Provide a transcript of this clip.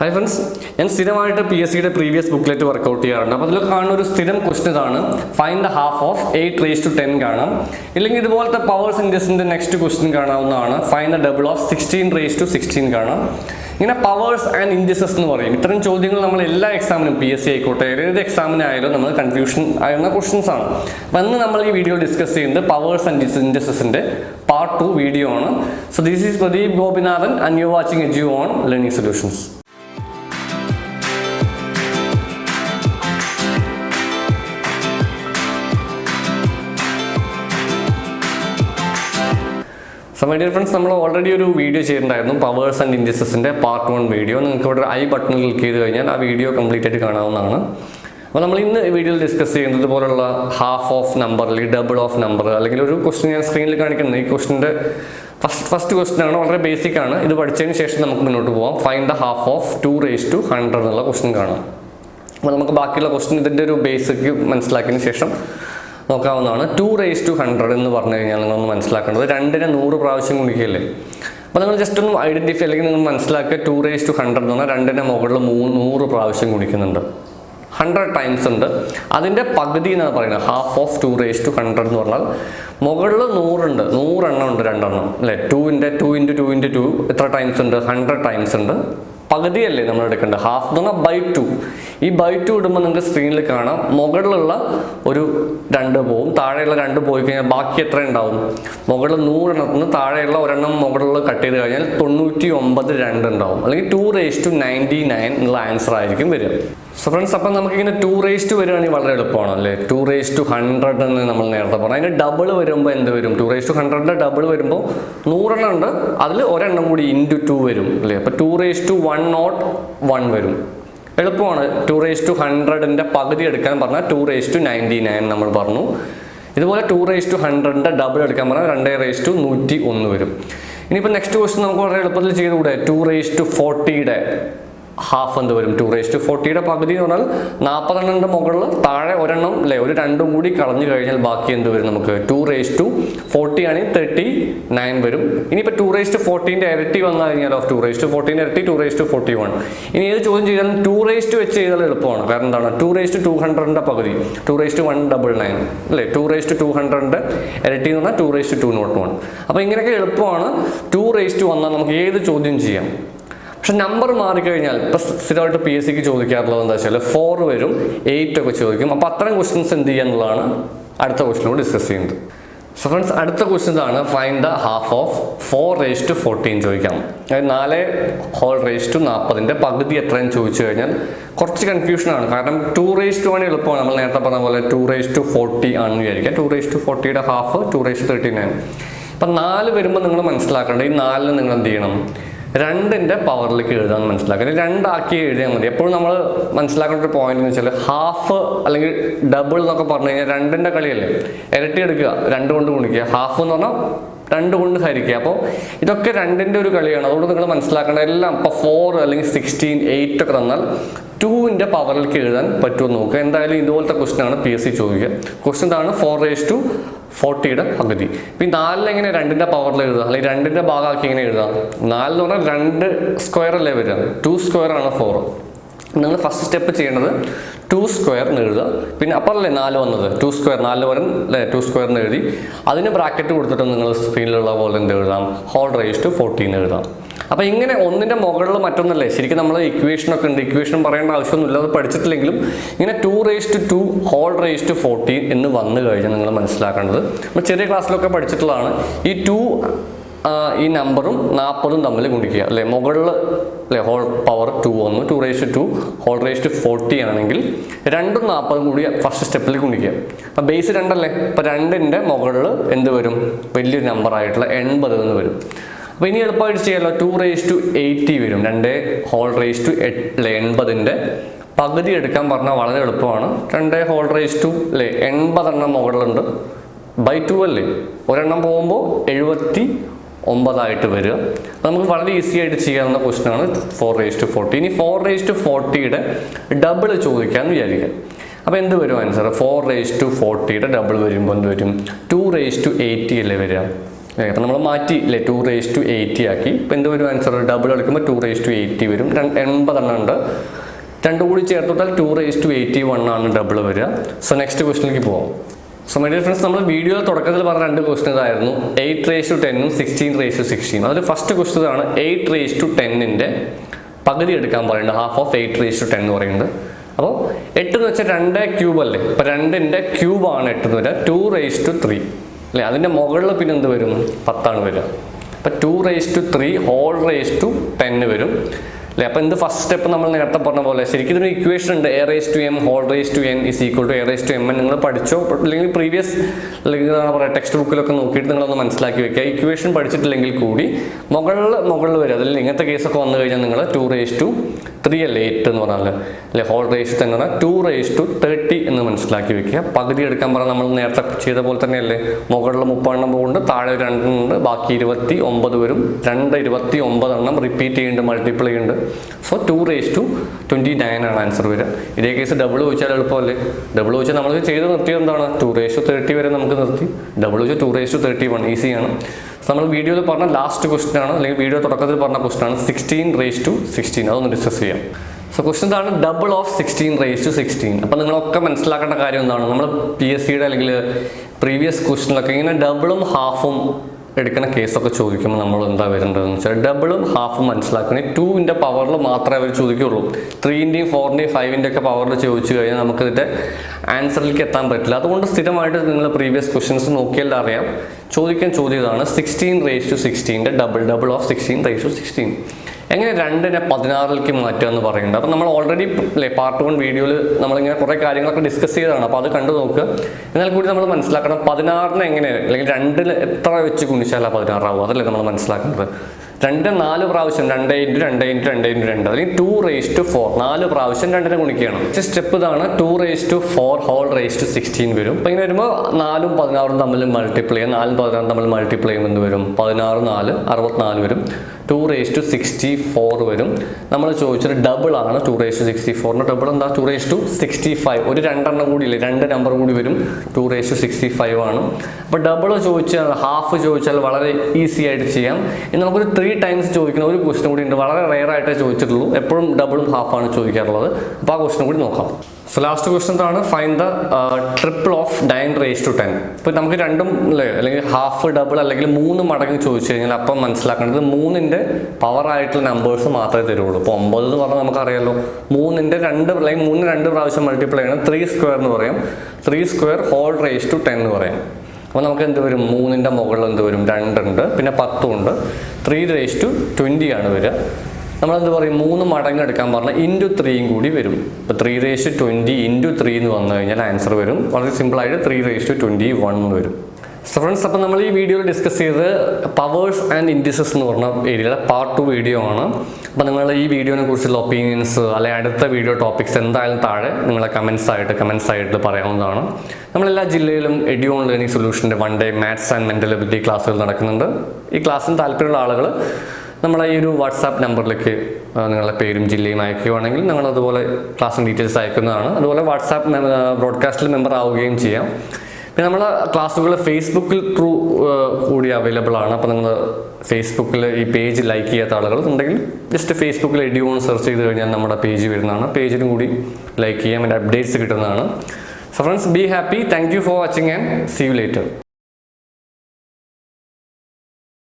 Hi friends ഞാൻ സ്ഥിരമായിട്ട് P S സിയുടെ പ്രീവിയസ് ബുക്ക്ലെറ്റ് വർക്കൗട്ട് ചെയ്യാറുണ്ട്. അപ്പോൾ അതിൽ കാണുന്ന ഒരു സ്ഥിരം ക്വസ്റ്റൻ ആണ് find the half of eight raise to ten കാണാം. ഇല്ലെങ്കിൽ ഇതുപോലത്തെ പവേഴ്സ് ഇൻഡസിന്റെ നെക്സ്റ്റ് ക്വസ്റ്റൻ കാണാവുന്നതാണ്. Find the double of sixteen raise to sixteen കാണാം. ഇങ്ങനെ പവേഴ്സ് ആൻഡ് ഇൻഡിസസ് എന്ന് പറയും. ഇത്തരം ചോദ്യങ്ങൾ നമ്മൾ എല്ലാ എക്സാമിനും പി എസ് സി ആയിക്കോട്ടെ ഏത് എക്സാമിനായാലും നമ്മൾ കൺഫ്യൂഷൻ ആയിരുന്ന ക്വസ്റ്റൻസ് ആണ്. അപ്പോൾ ഇന്ന് നമ്മൾ ഈ വീഡിയോ ഡിസ്കസ് ചെയ്യുന്നത് പവേഴ്സ് ആൻഡ് ഇൻഡസസിന്റെ പാർട്ട് ടു വീഡിയോ ആണ്. So this is Pradeep Gopinathan and you watching edu on learning solutions my dear friends നമ്മൾ ഓൾറെഡി ഒരു വീഡിയോ ചെയ്തിട്ടുണ്ടായിരുന്നു. പവേഴ്സ് ആൻഡ് ഇൻഡസസിന്റെ പാർട്ട് വൺ വീഡിയോ നിങ്ങൾക്ക് ഇവിടെ ഐ ബട്ടണിൽ ക്ലിക്ക് ചെയ്ത് കഴിഞ്ഞാൽ ആ വീഡിയോ കംപ്ലീറ്റ് ആയിട്ട് കാണാവുന്നതാണ്. അപ്പോൾ നമ്മൾ ഇന്ന് വീഡിയോയിൽ ഡിസ്കസ് ചെയ്യുന്നത് പോലുള്ള ഹാഫ് ഓഫ് നമ്പർ അല്ലെങ്കിൽ ഡബിൾ ഓഫ് നമ്പർ അല്ലെങ്കിൽ ഒരു ക്വസ്റ്റ്യൻ ഞാൻ സ്ക്രീനിൽ കാണിക്കുന്നത്. ഈ ക്വസ്റ്റിന്റെ ഫസ്റ്റ് ഫസ്റ്റ് ക്വസ്റ്റ്യൻ ആണ്. വളരെ ബേസിക് ആണ്. ഇത് പഠിച്ചതിന് ശേഷം നമുക്ക് മുന്നോട്ട് പോകാം find the half of two raise to hundred എന്നുള്ള ക്വസ്റ്റ്യൻ കാണാം. അപ്പോൾ നമുക്ക് ബാക്കിയുള്ള ക്വസ്റ്റ്യൻ ഇതിന്റെ ഒരു ബേസിക് മനസ്സിലാക്കിയതിന് ശേഷം നോക്കാവുന്നതാണ്. ടു റേസ് ടു ഹൺഡ്രഡ് എന്ന് പറഞ്ഞു കഴിഞ്ഞാൽ നിങ്ങളൊന്ന് മനസ്സിലാക്കേണ്ടത് രണ്ടിനെ നൂറ് പ്രാവശ്യം ഗുണിക്കുകയല്ലേ അപ്പോൾ നിങ്ങൾ ജസ്റ്റ് ഒന്ന് ഐഡന്റിഫൈ അല്ലെങ്കിൽ നിങ്ങൾ മനസ്സിലാക്കുക ടു റേസ് ടു ഹൺഡ്രഡ് എന്ന് പറഞ്ഞാൽ രണ്ടിന്റെ മുകളിൽ മൂന്ന് നൂറ് പ്രാവശ്യം ഗുണിക്കുന്നുണ്ട്. ഹൺഡ്രഡ് ടൈംസ് ഉണ്ട്. അതിന്റെ പകുതി എന്നാണ് പറയുന്നത്. Half of two raise to hundred എന്ന് പറഞ്ഞാൽ മുകളിൽ നൂറുണ്ട് നൂറെണ്ണം ഉണ്ട് രണ്ടെണ്ണം. അല്ലേ? ടൂവിന്റെ two into two into two എത്ര ടൈംസ് ഉണ്ട്? ഹൺഡ്രഡ് ടൈംസ് ഉണ്ട്. പകുതിയല്ലേ നമ്മൾ എടുക്കേണ്ടത്? ഹാഫ് എന്ന് പറഞ്ഞാൽ ബൈ ടു ഈ ബൈ ടു ഇടുമ്പോൾ നിങ്ങൾക്ക് സ്ക്രീനിൽ കാണാം. മുകളിലുള്ള ഒരു രണ്ട് പോവും താഴെയുള്ള രണ്ട് പോയി കഴിഞ്ഞാൽ ബാക്കി എത്ര ഉണ്ടാവും? മുകളിൽ നൂറെണ്ണത്തിന് താഴെയുള്ള ഒരെണ്ണം മുകളിൽ കട്ട് ചെയ്ത് കഴിഞ്ഞാൽ തൊണ്ണൂറ്റി ഒമ്പത് രണ്ട് ഉണ്ടാവും. അല്ലെങ്കിൽ two raise to ninety nine എന്നുള്ള ആൻസർ ആയിരിക്കും വരിക. സോ ഫ്രണ്ട്സ് അപ്പം നമുക്കിങ്ങനെ ടു റേസ് ടു വരികയാണെങ്കിൽ വളരെ എളുപ്പമാണ് അല്ലേ? ടു റേസ് ടു ഹൺഡ്രഡ് എന്ന് നമ്മൾ നേരത്തെ പറഞ്ഞു. അതിന്റെ ഡബിൾ വരുമ്പോൾ എന്ത് വരും? ടു റേസ് ടു ഹൺഡ്രഡിന്റെ ഡബിൾ വരുമ്പോൾ നൂറെണ്ണം ഉണ്ട്. അതിൽ ഒരെണ്ണം കൂടി ഇന്റു ടു വരും അല്ലേ? അപ്പോൾ two raise to one not one വരും. എളുപ്പമാണ് ടു റേസ് ടു ഹൺഡ്രഡിന്റെ പകുതി എടുക്കാൻ പറഞ്ഞാൽ two raise to ninety nine നമ്മൾ പറഞ്ഞു. ഇതുപോലെ ടു റേസ് ടു ഹൺഡ്രഡിന്റെ ഡബിൾ എടുക്കാൻ പറഞ്ഞാൽ രണ്ടേ റേസ് ടു നൂറ്റി ഒന്ന് വരും. ഇനിയിപ്പോൾ നെക്സ്റ്റ് ക്വസ്റ്റ്യൻ നമുക്ക് വളരെ എളുപ്പത്തിൽ ചെയ്തുകൂടെ? ടു റേസ് ടു ഫോർട്ടിയുടെ ഹാഫ് എന്ത് വരും ടു റേസ് ടു ഫോർട്ടിയുടെ പകുതി എന്ന് പറഞ്ഞാൽ നാൽപ്പതെണ്ണന്റെ മുകളിൽ താഴെ ഒരെണ്ണം അല്ലേ ഒരു രണ്ടും കൂടി കളഞ്ഞു കഴിഞ്ഞാൽ ബാക്കി എന്ത് വരും നമുക്ക് ടു റേസ് ടു ഫോർട്ടി ആണെങ്കിൽ തേർട്ടി നയൻ വരും ഇനിയിപ്പോൾ ടു റേസ് ടു ഫോർട്ടീന്റെ ഇരട്ടി വന്നു കഴിഞ്ഞാൽ ഓഫ് ടു റേസ് ടു ഫോർട്ടീന്റെ ഇരട്ടി two raise to forty one ഇനി ഏത് ചോദ്യം ചെയ്താലും ടു റേസ് ടു വെച്ച് ചെയ്താൽ എളുപ്പമാണ് കാരണം എന്താണ് ടു റേസ് ടു ടു ഹൺഡ്രഡിന്റെ പകുതി two raise to one double nine അല്ലേ ടു റേസ് ടു ടു ഹൺഡ്രഡിന്റെ ഇരട്ടി എന്ന് പറഞ്ഞാൽ two raise to two not one അപ്പോൾ ഇങ്ങനെയൊക്കെ എളുപ്പമാണ് ടു റേസ് ടു വന്നാൽ നമുക്ക് ഏത് ചോദ്യം ചെയ്യാം പക്ഷെ നമ്പർ മാറിക്കഴിഞ്ഞാൽ ഇപ്പം സ്ഥിരമായിട്ട് പി എസ് സിക്ക് ചോദിക്കാറുള്ളത് എന്താ വെച്ചാൽ ഫോർ വരും എയ്റ്റ് ഒക്കെ ചോദിക്കും. അപ്പോൾ അത്തരം ക്വസ്റ്റ്യൻസ് എന്ത് ചെയ്യുക എന്നുള്ളതാണ് അടുത്ത ക്വസ്റ്റിനോട് ഡിസ്കസ് ചെയ്യുന്നത്. സോ ഫ്രണ്ട്സ് അടുത്ത ക്വസ്റ്റ്യൻസ് ആണ് find the half of four raise to fourteen ചോദിക്കാം. അതായത് നാല് ഹോൾ റേസ് ടു നാൽപ്പതിന്റെ പകുതി എത്രയെന്ന് ചോദിച്ചു കഴിഞ്ഞാൽ കുറച്ച് കൺഫ്യൂഷനാണ് കാരണം ടു റേസ് ടു ആണ് എളുപ്പമാണ്. നമ്മൾ നേരത്തെ പറഞ്ഞ പോലെ ടു റേസ് ടു ഫോർട്ടി ആണെന്ന് വിചാരിക്കുക two raise to ഫോർട്ടിയുടെ half two raise to thirty nine അപ്പം നാല് വരുമ്പോൾ നിങ്ങൾ മനസ്സിലാക്കേണ്ടത് ഈ നാലിന് നിങ്ങൾ എന്ത് ചെയ്യണം? രണ്ടിന്റെ പവറിലേക്ക് എഴുതാൻ മനസ്സിലാക്കുക. രണ്ടാക്കി എഴുതിയാൽ മതി. എപ്പോഴും നമ്മൾ മനസ്സിലാക്കേണ്ട ഒരു പോയിന്റ് എന്ന് വെച്ചാൽ ഹാഫ് അല്ലെങ്കിൽ ഡബിൾ എന്നൊക്കെ പറഞ്ഞു കഴിഞ്ഞാൽ രണ്ടിന്റെ കളിയല്ലേ? ഇരട്ടി എടുക്കുക. രണ്ട് കൊണ്ട് ഗുണിക്കുക. ഹാഫ് എന്ന് പറഞ്ഞാൽ രണ്ട് കൊണ്ട് ഹരിക്കുക. അപ്പോൾ ഇതൊക്കെ രണ്ടിന്റെ ഒരു കളിയാണ്. അതുകൊണ്ട് നിങ്ങൾ മനസ്സിലാക്കേണ്ട എല്ലാം ഇപ്പോൾ ഫോർ അല്ലെങ്കിൽ സിക്സ്റ്റീൻ എയ്റ്റ് ഒക്കെ തന്നാൽ ടൂവിന്റെ പവറിലേക്ക് എഴുതാൻ പറ്റുമെന്ന് നോക്കുക. എന്തായാലും ഇതുപോലത്തെ ക്വസ്റ്റൻ ആണ് പി എസ് സി ചോദിക്കുക. ക്വസ്റ്റൻ എന്താണ് ഫോർ റേസ് ടു ഫോർട്ടിയുടെ പകുതി. ഇപ്പം ഈ നാലിൽ എങ്ങനെ രണ്ടിന്റെ പവറിൽ എഴുതുക? അല്ലെങ്കിൽ രണ്ടിന്റെ ഭാഗമാക്കി എങ്ങനെ എഴുതാം നാലെന്ന് പറഞ്ഞാൽ രണ്ട് സ്ക്വയർ അല്ലേ വരിക? ടു സ്ക്വയർ ആണ് ഫോർ നിങ്ങൾ ഫസ്റ്റ് സ്റ്റെപ്പ് ചെയ്യേണ്ടത് ടു സ്ക്വയർ എഴുതുക. പിന്നെ അപ്പറല്ലേ നാല് വന്നത്? ടു സ്ക്വയർ നാല് വരും അല്ലേ ടു സ്ക്വയർ എഴുതി. അതിന് ബ്രാക്കറ്റ് കൊടുത്തിട്ട് നിങ്ങൾ സ്ക്രീനിലുള്ള പോലെ എന്ത് എഴുതാം? ഹോൾ റേസ് ടു ഫോർട്ടീൻ എഴുതാം. അപ്പോൾ ഇങ്ങനെ ഒന്നിന്റെ മുകളിൽ മറ്റൊന്നല്ലേ? ശരിക്കും നമ്മൾ ഇക്വേഷനൊക്കെ ഉണ്ട്. ഇക്വേഷൻ പറയേണ്ട ആവശ്യമൊന്നുമില്ല. അത് പഠിച്ചിട്ടില്ലെങ്കിലും ഇങ്ങനെ two raise to two whole raise to fourteen എന്ന് വന്നു കഴിഞ്ഞാൽ നിങ്ങൾ മനസ്സിലാക്കേണ്ടത്. നമ്മൾ ചെറിയ ക്ലാസ്സിലൊക്കെ പഠിച്ചിട്ടുള്ളതാണ്. ഈ ടു ഈ നമ്പറും നാൽപ്പതും തമ്മിൽ ഗുണിക്കുക. അല്ലേ? മുകളിൽ അല്ലേ ഹോൾ പവർ ടു വന്നു. Two raise to whole raise to forty ആണെങ്കിൽ രണ്ടും നാൽപ്പതും കൂടി ഫസ്റ്റ് സ്റ്റെപ്പിൽ ഗുണിക്കുക. അപ്പം ബേസ് രണ്ടല്ലേ? അപ്പം രണ്ടിന്റെ മുകളിൽ എന്ത് വരും? വലിയൊരു നമ്പറായിട്ടുള്ള എൺപത് എന്ന് വരും. അപ്പോൾ ഇനി എളുപ്പമായിട്ട് ചെയ്യാമല്ലോ ടു റേസ് ടു എയ്റ്റി വരും. രണ്ട് ഹോൾ റേസ് ടു അല്ലേ എൺപതിന്റെ പകുതി എടുക്കാൻ പറഞ്ഞാൽ വളരെ എളുപ്പമാണ്. രണ്ട് ഹോൾ റേസ് ടു അല്ലേ എൺപതെണ്ണം മുകളിലുണ്ട്. ബൈ ടു അല്ലേ? ഒരെണ്ണം പോകുമ്പോൾ എഴുപത്തി ഒമ്പതായിട്ട് വരിക. അപ്പം നമുക്ക് വളരെ ഈസി ആയിട്ട് ചെയ്യാവുന്ന ക്വസ്റ്റനാണ് ഫോർ റേസ് ടു ഫോർട്ടി ഇനി ഫോർ റേസ് ടു ഫോർട്ടിയുടെ ഡബിൾ ചോദിക്കാമെന്ന് വിചാരിക്കാം. അപ്പോൾ എന്ത് വരും ആൻസർ ഫോർ റേസ് ടു ഫോർട്ടിയുടെ ഡബിൾ വരുമ്പോൾ എന്ത് വരും? ടു റേസ് ടു എയ്റ്റി അല്ലേ വരിക? അപ്പം നമ്മൾ മാറ്റി ഇല്ലേ? ടു റേസ് ടു എയ്റ്റി ആക്കി. ഇപ്പം എന്ത് വരും ആൻസർ ഡബിൾ എടുക്കുമ്പോൾ ടു റേസ് ടു എയ്റ്റി വരും. രണ്ട് എൺപതെണ്ണം ഉണ്ട്. രണ്ടും കൂടി ചേർത്തോട്ടാൽ two raise to eighty one ആണ് ഡബിൾ വരിക. സോ നെക്സ്റ്റ് ക്വസ്റ്റിലേക്ക് പോകാം സോ മൈ ഡിയർ ഫ്രണ്ട്സ് നമ്മൾ വീഡിയോ തുടക്കത്തിൽ പറഞ്ഞ രണ്ട് ക്വസ്റ്റൻ ഇതായിരുന്നു. എയ്റ്റ് റേസ് ടു ടെന്നും സിക്സ്റ്റീൻ റേസ് ടു സിക്സ്റ്റീൻ അതിൽ ഫസ്റ്റ് ക്വസ്റ്റൻ ആണ് എയ്റ്റ് റേസ് ടു ടെന്നിന്റെ പകുതി എടുക്കാൻ പറയുന്നത്. Half of eight raise to ten എന്ന് പറയുന്നത്. അപ്പോൾ എട്ട് എന്ന് വെച്ചാൽ രണ്ട് ക്യൂബ് അല്ലേ? അപ്പോൾ രണ്ടിന്റെ ക്യൂബാണ് എട്ട് എന്ന് വരിക ടു റേസ് ടു ത്രീ അല്ലേ? അതിന്റെ മുകളിൽ പിന്നെ എന്ത് വരും? പത്താണ് വരിക. അപ്പോൾ two raise to three whole raise to ten വരും. അല്ലേ? അപ്പോൾ എന്ത് ഫസ്റ്റ് സ്റ്റെപ്പ് നമ്മൾ നേരത്തെ പറഞ്ഞ പോലെ ശരിക്കും ഇതിന് ഇക്വേഷൻ ഉണ്ട്. A raise to M whole raise to N is equal to A raise to M N നിങ്ങൾ പഠിച്ചോ? അല്ലെങ്കിൽ പ്രീവിയസ് അല്ലെങ്കിൽ എന്താ പറയുക ടെക്സ്റ്റ് ബുക്കിലൊക്കെ നോക്കിയിട്ട് നിങ്ങളൊന്ന് മനസ്സിലാക്കി വെക്കുക. ഇക്വേഷൻ പഠിച്ചിട്ടില്ലെങ്കിൽ കൂടി മുകളിൽ മുകളിൽ വരും അതിൽ ഇങ്ങനത്തെ കേസൊക്കെ വന്നു കഴിഞ്ഞാൽ നിങ്ങൾ ടു റേസ് ടു ത്രീ അല്ലേ? എയ്റ്റ് എന്ന് പറഞ്ഞാൽ അല്ലെ? ഹോൾ റേസ് ടു എന്ന് പറഞ്ഞാൽ ടു റേസ് ടു തേർട്ടി എന്ന് മനസ്സിലാക്കി വെക്കുക. പകുതി എടുക്കാൻ പറഞ്ഞാൽ നമ്മൾ നേരത്തെ ചെയ്ത പോലെ തന്നെയല്ലേ? മുകളിൽ മുപ്പെണ്ണം പോകുന്നുണ്ട് താഴെ രണ്ടെണ്ണം ഉണ്ട് ബാക്കി ഇരുപത്തി ഒമ്പത് വരും. രണ്ട് ഇരുപത്തി ഒമ്പതെണ്ണം റിപ്പീറ്റ് ചെയ്യുന്നുണ്ട് മൾട്ടിപ്ലൈ ഉണ്ട് so two raise to twenty nine ആണ് ആൻസർ വരിക. ഇതേ കേസ് ഡബിൾ ചോദിച്ചാൽ എളുപ്പമല്ലേ? ഡബിൾ ചോദിച്ചാൽ നമ്മൾ ചെയ്ത് നിർത്തിയത് എന്താണ്? ടു റേസ് ടു തേർട്ടി വരെ നമുക്ക് നിർത്തി. ഡബിൾ ചോദിച്ചാൽ two raise to thirty one ഈസിയാണ് നമ്മൾ വീഡിയോയിൽ പറഞ്ഞ ലാസ്റ്റ് ക്വസ്റ്റൻ ആണ് അല്ലെങ്കിൽ വീഡിയോ തുടക്കത്തിൽ പറഞ്ഞ ക്വസ്റ്റൻ ആണ്. സിക്സ്റ്റീൻ റേസ് ടു സിക്സ്റ്റീൻ അതൊന്ന് ഡിസ്കസ് ചെയ്യാം. സോ ക്വസ്റ്റൻ എന്താണ് double of sixteen raise to sixteen അപ്പം നിങ്ങളൊക്കെ മനസ്സിലാക്കേണ്ട കാര്യം എന്താണ്? നമ്മൾ പി എസ് സിയുടെ അല്ലെങ്കിൽ പ്രീവിയസ് ക്വസ്റ്റനിലൊക്കെ ഇങ്ങനെ ഡബിളും ഹാഫും എടുക്കുന്ന കേസൊക്കെ ചോദിക്കുമ്പോൾ നമ്മൾ എന്താ വരേണ്ടതെന്ന് വെച്ചാൽ ഡബിളും ഹാഫും മനസ്സിലാക്കണേ. ടൂവിന്റെ പവറിൽ മാത്രമേ അവർ ചോദിക്കുള്ളൂ ത്രീന്റെയും ഫോറിന്റെയും ഫൈവിന്റെ ഒക്കെ പവറിൽ ചോദിച്ചു കഴിഞ്ഞാൽ നമുക്കിതിന്റെ ആൻസറിലേക്ക് എത്താൻ പറ്റില്ല. അതുകൊണ്ട് സ്ഥിരമായിട്ട് നിങ്ങൾ പ്രീവിയസ് ക്വസ്റ്റ്യൻസ് നോക്കിയാൽ അറിയാം. ചോദിക്കാൻ ചോദ്യതാണ് sixteen raise to സിക്സ്റ്റീന്റെ double double of sixteen raise to sixteen എങ്ങനെ രണ്ടിനെ പതിനാറിലേക്ക് മാറ്റുക എന്ന് പറയുന്നുണ്ട്? അപ്പം നമ്മൾ ഓൾറെഡി അല്ലേ പാർട്ട് വൺ വീഡിയോയിൽ നമ്മളിങ്ങനെ കുറേ കാര്യങ്ങളൊക്കെ ഡിസ്കസ് ചെയ്തതാണ്. അപ്പോൾ അത് കണ്ടു നോക്കുക എന്നാൽ കൂടി നമ്മൾ മനസ്സിലാക്കണം പതിനാറിന് എങ്ങനെ അല്ലെങ്കിൽ രണ്ടിൽ എത്ര വെച്ച് ഗുണിച്ചാലാണ് പതിനാറാവും അതല്ലേ നമ്മൾ മനസ്സിലാക്കുന്നത് രണ്ട് നാല് പ്രാവശ്യം രണ്ട് ഇന്റു രണ്ട് ഇന്റു രണ്ട് ഇന്റു രണ്ട്. അല്ലെങ്കിൽ ടു റേസ് ടു ഫോർ നാല് പ്രാവശ്യം രണ്ടിനെ ഗുണിക്കുകയാണ്. സ്റ്റെപ്പ് ഇതാണ് two raise to four whole raise to sixteen വരും. അപ്പം ഇങ്ങനെ വരുമ്പോൾ നാലും പതിനാറും തമ്മിൽ മൾട്ടിപ്ലൈ ചെയ്യാം നാലും പതിനാറും തമ്മിൽ മൾട്ടിപ്ലൈ ചെയ്യുമ്പോൾ എന്ത് വരും? പതിനാറ് നാല് അറുപത്തിനാല് വരും. Two raise to sixty four വരും. നമ്മൾ ചോദിച്ചത് ഡബിൾ ആണ് ടു റേസ് ടു സിക്സ്റ്റി ഫോറിന് ഡബിൾ എന്താ? Two raise to sixty five ഒരു രണ്ടെണ്ണം കൂടി ഇല്ലേ രണ്ട് നമ്പർ കൂടി വരും. Two raise to sixty five ആണ്. അപ്പോൾ ഡബിൾ ചോദിച്ചാൽ ഹാഫ് ചോദിച്ചാൽ വളരെ ഈസി ആയിട്ട് ചെയ്യാം. ഇനി നമുക്കൊരു ത്രീ ടൈംസ് ചോദിക്കുന്ന ഒരു ക്വസ്റ്റൻ കൂടി ഉണ്ട്. വളരെ റെയർ ആയിട്ടേ ചോദിച്ചിട്ടുള്ളൂ. എപ്പോഴും ഡബിളും ഹാഫാണ് ചോദിക്കാറുള്ളത്. അപ്പോൾ ആ ക്വസ്റ്റൻ കൂടി നോക്കാം. സോ ലാസ്റ്റ് ക്വസ്റ്റൻ ആണ് find the triple of nine raise to ten ഇപ്പോൾ നമുക്ക് രണ്ടും അല്ലേ അല്ലെങ്കിൽ ഹാഫ് ഡബിൾ അല്ലെങ്കിൽ മൂന്ന് മടങ്ങ് ചോദിച്ചു കഴിഞ്ഞാൽ അപ്പം മനസ്സിലാക്കേണ്ടത് മൂന്നിന്റെ പവർ ആയിട്ടുള്ള നമ്പേഴ്സ് മാത്രമേ തരുള്ളൂ. ഇപ്പോൾ ഒമ്പത് എന്ന് പറഞ്ഞാൽ നമുക്കറിയാലോ മൂന്നിന്റെ രണ്ട് അല്ലെങ്കിൽ മൂന്ന് രണ്ട് പ്രാവശ്യം മൾട്ടിപ്ലൈ ചെയ്യണം. ത്രീ സ്ക്വയർ എന്ന് പറയും. Three square whole raise to ten എന്ന് പറയും. അപ്പോൾ നമുക്ക് എന്ത് വരും? മൂന്നിന്റെ മുകളിൽ എന്ത് വരും? രണ്ടുണ്ട്. പിന്നെ പത്തും ഉണ്ട്. ത്രീ റേസ് ടു ട്വന്റി ആണ് വരിക. നമ്മളെന്ത് പറയും? മൂന്ന് മടങ്ങ് എടുക്കാൻ പറഞ്ഞാൽ ഇന്റു ത്രീയും കൂടി വരും. ഇപ്പോൾ three raise to twenty into three എന്ന് വന്നു കഴിഞ്ഞാൽ ആൻസർ വരും. വളരെ സിമ്പിളായിട്ട് three raise to twenty one എന്ന് വരും. സോ ഫ്രണ്ട്സ് അപ്പം നമ്മൾ ഈ വീഡിയോയിൽ ഡിസ്കസ് ചെയ്ത് പവേഴ്സ് ആൻഡ് ഇൻഡിസസ് എന്ന് പറഞ്ഞ ഏരിയയിലെ പാർട്ട് ടു വീഡിയോ ആണ്. അപ്പം നിങ്ങൾ ഈ വീഡിയോനെ കുറിച്ചുള്ള ഒപ്പീനിയൻസ് അല്ലെങ്കിൽ അടുത്ത വീഡിയോ ടോപ്പിക്സ് എന്തായാലും താഴെ നിങ്ങളെ കമൻസ് ആയിട്ട് കമൻസ് ആയിട്ട് പറയാവുന്നതാണ്. നമ്മളെല്ലാ ജില്ലയിലും എഡ്യൂൺ learning സൊല്യൂഷന്റെ one day maths and mental ability ക്ലാസ്സുകൾ നടക്കുന്നുണ്ട്. ഈ ക്ലാസ്സിന് താല്പര്യമുള്ള ആളുകൾ നമ്മളെ ഈ ഒരു വാട്സാപ്പ് നമ്പറിലേക്ക് നിങ്ങളുടെ പേരും ജില്ലയും അയക്കുകയാണെങ്കിൽ ഞങ്ങൾ അതുപോലെ ക്ലാസ്സിന്റെ ഡീറ്റെയിൽസ് അയക്കുന്നതാണ്. അതുപോലെ വാട്സാപ്പ് ബ്രോഡ്കാസ്റ്റിൽ മെമ്പർ ആവുകയും ചെയ്യാം. പിന്നെ നമ്മൾ ക്ലാസ്സുകൾ ഫേസ്ബുക്കിൽ ത്രൂ കൂടി അവൈലബിൾ ആണ്. അപ്പോൾ നിങ്ങൾ ഫേസ്ബുക്കിൽ ഈ പേജ് ലൈക്ക് ചെയ്യാത്ത ആളുകൾ ഉണ്ടെങ്കിൽ ജസ്റ്റ് ഫേസ്ബുക്കിൽ എഡ്യൂൺ സെർച്ച് ചെയ്ത് കഴിഞ്ഞാൽ നമ്മുടെ പേജ് വരുന്നതാണ്. പേജിനും കൂടി ലൈക്ക് ചെയ്യാം. അതിന്റെ അപ്ഡേറ്റ്സ് കിട്ടുന്നതാണ്. So friends be happy thank you for watching and see you later